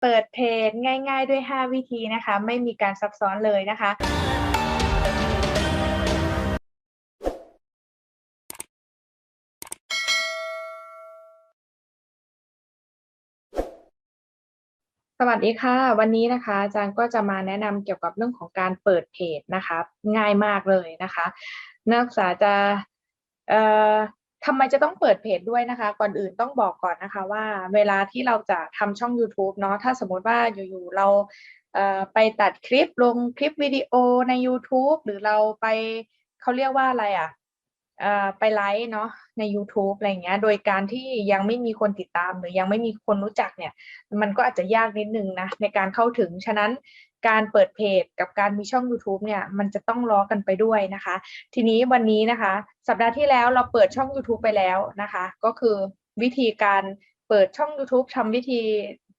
เปิดเพจง่ายๆ ด้วย 5 วิธีนะคะ ไม่มีการซับซ้อนเลยนะคะ สวัสดีค่ะ วันนี้นะคะอาจารย์ก็จะมาแนะนำเกี่ยวกับเรื่องของการเปิดเพจนะคะ ง่ายมากเลยนะคะนักศึกษาจะ ทำไมจะต้องเปิดเพจด้วยนะคะ ก่อนอื่นต้องบอกก่อนนะคะว่า เวลาที่เราจะทำช่อง YouTube เนาะถ้าสมมติว่าอยู่ๆเราเไปตัดคลิปลงคลิปวิดีโอใน YouTube หรือเราไปเขาเรียกว่าอะไรอะเอ่อ ไปไลฟ์เนาะใน YouTube อะไรเงี้ย โดยการที่ยังไม่มีคนติดตามหรือยังไม่มีคนรู้จักเนี่ย มันก็อาจจะยากนิดนึงนะในการเข้าถึง ฉะนั้นการเปิดเพจกับการมีช่อง YouTube เนี่ย มันจะต้องล้อกันไปด้วยนะคะ ทีนี้วันนี้นะคะ สัปดาห์ที่แล้วเราเปิดช่อง YouTube ไปแล้วนะคะ ก็คือวิธีการเปิดช่อง YouTube ทำวิธี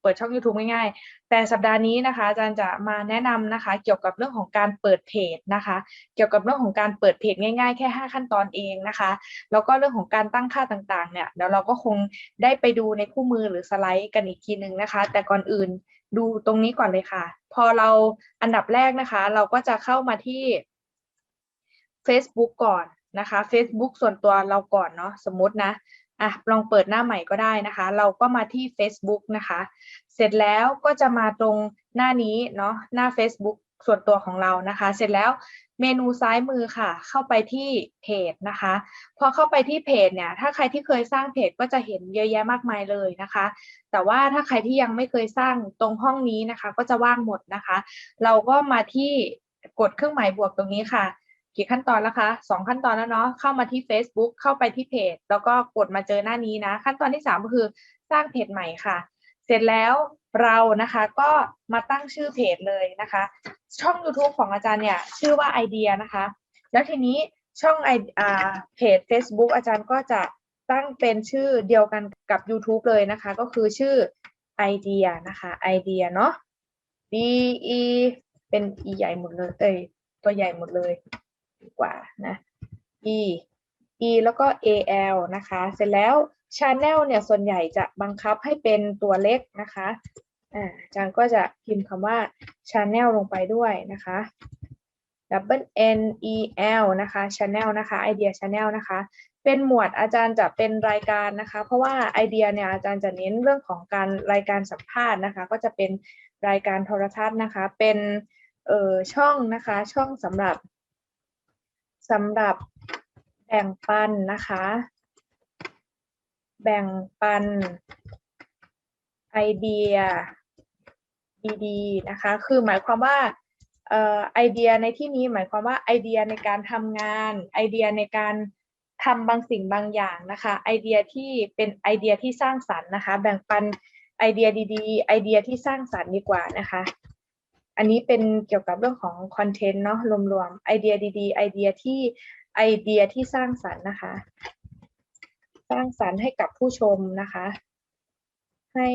เปิดช่อง YouTube ง่ายๆ แต่สัปดาห์นี้นะคะ อาจารย์จะมาแนะนำนะคะ เกี่ยวกับเรื่องของการเปิดเพจนะคะ เกี่ยวกับเรื่องของการเปิดเพจง่ายๆ แค่ 5 ขั้นตอนเองนะคะ แล้วก็เรื่องของการตั้งค่าต่างๆ เนี่ยเดี๋ยวเราก็คงได้ไปดูในคู่มือหรือสไลด์กันอีกทีนึงนะคะ แต่ก่อนอื่นดูตรงนี้ก่อนเลยค่ะ พอเราอันดับแรกนะคะ เราก็จะเข้ามาที่ Facebook ก่อนนะคะ Facebook ส่วนตัวเราก่อนเนาะสมมตินะ อะลองเปิดหน้าใหม่ก็ได้นะคะ เราก็มาที่ Facebook นะคะ เสร็จแล้วก็จะมาตรงหน้านี้เนาะหน้า Facebook ส่วนตัวของเรานะคะ เสร็จแล้วเมนูซ้ายมือค่ะ เข้าไปที่เพจนะคะ พอเข้าไปที่เพจเนี่ย ถ้าใครที่เคยสร้างเพจก็จะเห็นเยอะแยะมากมายเลยนะคะ แต่ว่าถ้าใครที่ยังไม่เคยสร้างตรงห้องนี้นะคะ ก็จะว่างหมดนะคะ เราก็มาที่กดเครื่องหมายบวกตรงนี้ค่ะ กี่ขั้นตอนแล้วคะสองขั้นตอนแล้วเนาะเข้ามาที่ Facebook เข้าไปที่เพจ แล้วก็กดมาเจอหน้านี้นะ ขั้นตอนที่สามก็คือสร้างเพจใหม่ค่ะ เสร็จแล้วเรานะคะก็มาตั้งชื่อเพจเลยนะคะ ช่อง YouTube ของอาจารย์เนี่ยชื่อว่าไอเดียนะคะ แล้วทีนี้ช่องไออเพจ Facebook อาจารย์ก็จะตั้งเป็นชื่อเดียวกันกับ YouTube เลยนะคะ ก็คือชื่อไอเดียนะคะไอเดียเนาะ D E เป็น E ใหญ่หมดเลย เอ้ย ตัวใหญ่หมดเลย ดีกว่านะ E E แล้วก็ A L นะคะ เสร็จแล้ว Channel เนี่ยส่วนใหญ่จะบังคับให้เป็นตัวเล็กนะคะอ่าอาจารย์ก็จะพิมพ์คำว่า Channel ลงไปด้วยนะคะ double N E L นะคะ Channel นะคะ Idea Channel นะคะ เป็นหมวดอาจารย์จะเป็นรายการนะคะ เพราะว่าไอเดียเนี่ยอาจารย์จะเน้นเรื่องของการรายการสัมภาษณ์นะคะ ก็จะเป็นรายการโทรทัศน์นะคะ เป็นเอ่อช่องนะคะ ช่องสำหรับ สำหรับแบ่งปันนะคะ แบ่งปันไอเดียดีๆนะคะ คือหมายความว่าไอเดียในที่นี้หมายความว่าไอเดียในการทำงานไอเดียในการทำบางสิ่งบางอย่างนะคะ ไอเดียที่เป็นไอเดียที่สร้างสรรค์นะคะ แบ่งปันไอเดียดีๆ ไอเดียที่สร้างสรรค์ดีกว่านะคะ อันนี้เป็นเกี่ยวกับเรื่องของคอนเทนต์เนาะรวมๆไอเดียดีๆ ไอเดียที่ไอเดียที่สร้างสรรค์นะคะ สร้างสรรค์ให้กับผู้ชมนะคะ ให้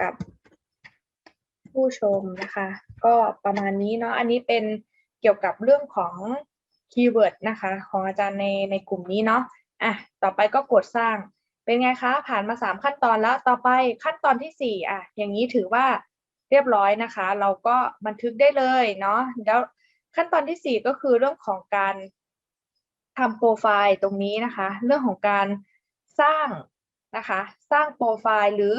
กับผู้ชมนะคะ ก็ประมาณนี้เนาะอันนี้เป็นเกี่ยวกับเรื่องของคีย์เวิร์ดนะคะ ของอาจารย์ในในกลุ่มนี้เนาะอะต่อไปก็กดสร้างเป็นไงคะ ผ่านมาสามขั้นตอนแล้วต่อไปขั้นตอนที่สี่อะอย่างนี้ถือว่า เรียบร้อยนะคะ เราก็บันทึกได้เลยเนาะแล้วขั้นตอนที่สี่ก็คือเรื่องของการทำโปรไฟล์ตรงนี้นะคะ เรื่องของการสร้างนะคะ สร้างโปรไฟล์หรือ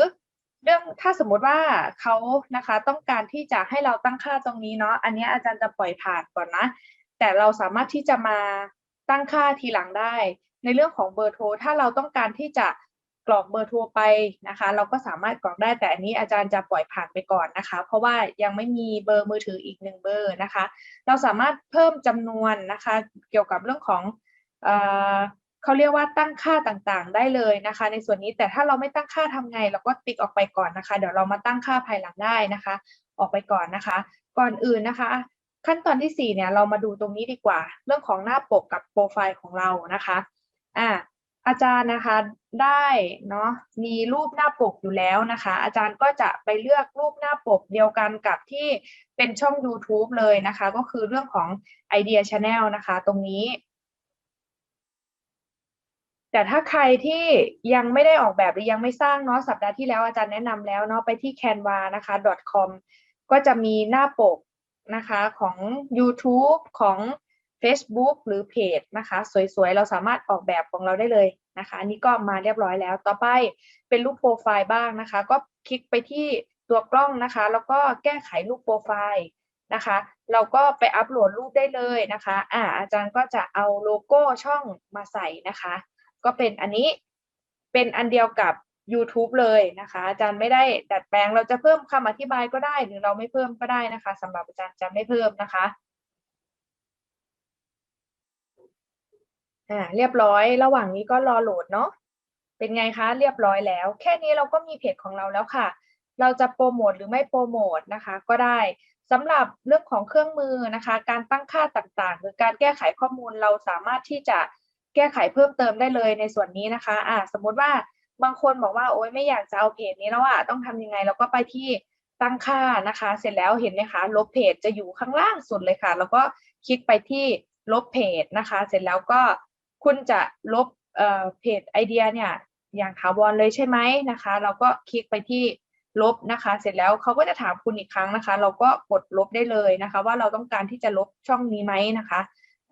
เรื่องถ้าสมมติว่าเขานะคะต้องการที่จะให้เราตั้งค่าตรงนี้เนาะอันนี้อาจารย์จะปล่อยผ่านก่อนนะ แต่เราสามารถที่จะมาตั้งค่าทีหลังได้ ในเรื่องของเบอร์โทรถ้าเราต้องการที่จะ กรอกเบอร์โทรไปนะคะ เราก็สามารถกรอกได้แต่อันนี้อาจารย์จะปล่อยผ่านไปก่อนนะคะ เพราะว่ายังไม่มีเบอร์มือถืออีกหนึ่งเบอร์นะคะ เราสามารถเพิ่มจำนวนนะคะ เกี่ยวกับเรื่องของเออเขาเรียกว่าตั้งค่าต่างๆ ได้เลยนะคะ ในส่วนนี้แต่ถ้าเราไม่ตั้งค่าทำไง เราก็ติ๊กออกไปก่อนนะคะ เดี๋ยวเรามาตั้งค่าภายหลังได้นะคะ ออกไปก่อนนะคะ ก่อนอื่นนะคะขั้นตอนที่สี่เนี่ยเรามาดูตรงนี้ดีกว่า เรื่องของหน้าปกกับโปรไฟล์ของเรานะคะอ่า อาจารย์นะคะได้เนาะมีรูปหน้าปกอยู่แล้วนะคะ อาจารย์ก็จะไปเลือกรูปหน้าปกเดียวกันกับที่เป็นช่อง YouTube เลยนะคะ ก็คือเรื่องของ Idea Channel นะคะตรงนี้ แต่ถ้าใครที่ยังไม่ได้ออกแบบหรือยังไม่สร้างเนาะสัปดาห์ที่แล้วอาจารย์แนะนำแล้วเนาะไปที่ canva นะคะ .com ก็จะมีหน้าปกนะคะของ YouTube ของ Facebook หรือเพจนะคะ สวยๆ เราสามารถออกแบบของเราได้เลยนะคะ อันนี้ก็มาเรียบร้อยแล้ว ต่อไปเป็นรูปโปรไฟล์บ้างนะคะ ก็คลิกไปที่ตัวกล้องนะคะ แล้วก็แก้ไขรูปโปรไฟล์นะคะ เราก็ไปอัปโหลดรูปได้เลยนะคะ อ่าอาจารย์ก็จะเอาโลโก้ช่องมาใส่นะคะ ก็เป็นอันนี้เป็นอันเดียวกับ YouTube เลยนะคะ อาจารย์ไม่ได้ดัดแปลงเราจะเพิ่มคำอธิบายก็ได้ หรือเราไม่เพิ่มก็ได้นะคะสำหรับอาจารย์จะไม่เพิ่มนะคะ อ่าเรียบร้อยระหว่างนี้ก็รอโหลดเนาะเป็นไงคะ เรียบร้อยแล้ว แค่นี้เราก็มีเพจของเราแล้วค่ะ เราจะโปรโมทหรือไม่โปรโมทนะคะ ก็ได้สำหรับเรื่องของเครื่องมือนะคะ การตั้งค่าต่างๆ หรือการแก้ไขข้อมูลเราสามารถที่จะแก้ไขเพิ่มเติมได้เลยในส่วนนี้นะคะ อ่าสมมติว่าบางคนบอกว่าโอ๊ยไม่อยากจะเอาเพจนี้แล้วอะต้องทำยังไง เราก็ไปที่ตั้งค่านะคะ เสร็จแล้วเห็นไหมคะ ลบเพจจะอยู่ข้างล่างสุดเลยค่ะ แล้วก็คลิกไปที่ลบเพจนะคะ เสร็จแล้วก็ คุณจะลบเอ่อเพจไอเดียเนี่ยอย่างถาวรเลยใช่ไหมนะคะ เราก็คลิกไปที่ลบนะคะ เสร็จแล้วเขาก็จะถามคุณอีกครั้งนะคะ เราก็กดลบได้เลยนะคะ ว่าเราต้องการที่จะลบช่องนี้ไหมนะคะ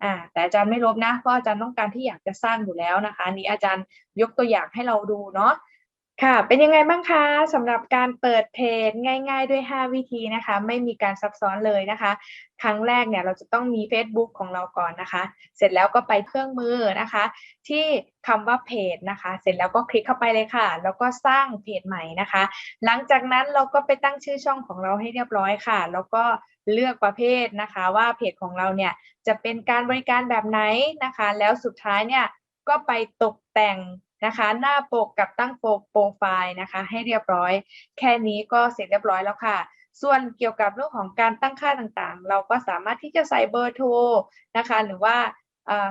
อ่าแต่อาจารย์ไม่ลบนะเพราะอาจารย์ต้องการที่อยากจะสร้างอยู่แล้วนะคะนนี้อาจารย์ยกตัวอย่างให้เราดูเนาะ ค่ะ เป็นยังไงบ้างคะสำหรับการเปิดเพจง่าย ๆ ด้วย 5 วิธีนะคะ ไม่มีการซับซ้อนเลยนะคะ ครั้งแรกเนี่ยเราจะต้องมี Facebook ของเราก่อนนะคะ เสร็จแล้วก็ไปเครื่องมือนะคะ ที่คำว่าเพจนะคะ เสร็จแล้วก็คลิกเข้าไปเลยค่ะ แล้วก็สร้างเพจใหม่นะคะ หลังจากนั้นเราก็ไปตั้งชื่อช่องของเราให้เรียบร้อยค่ะ แล้วก็เลือกประเภทนะคะ ว่าเพจของเราเนี่ยจะเป็นการบริการแบบไหนนะคะ แล้วสุดท้ายเนี่ยก็ไปตกแต่ง นะคะ หน้าปกกับตั้งโปรโปรไฟล์นะคะ ให้เรียบร้อย แค่นี้ก็เสร็จเรียบร้อยแล้วค่ะ ส่วนเกี่ยวกับเรื่องของการตั้งค่าต่างๆ เราก็สามารถที่จะใส่เบอร์โทรนะคะ หรือว่า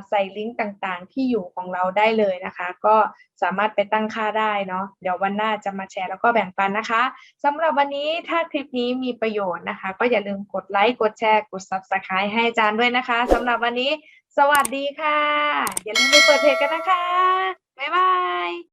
ใส่ลิงก์ต่างๆ ที่อยู่ของเราได้เลยนะคะ ก็สามารถไปตั้งค่าได้เนาะเดี๋ยววันหน้าจะมาแชร์แล้วก็แบ่งปันนะคะสำหรับวันนี้ถ้าคลิปนี้มีประโยชน์นะคะ ก็อย่าลืมกดไลค์กดแชร์กด Subscribe ให้อาจารย์ด้วยนะคะสำหรับวันนี้ สวัสดีค่ะ อย่าลืมไปเปิดเพจกันนะคะ 拜拜。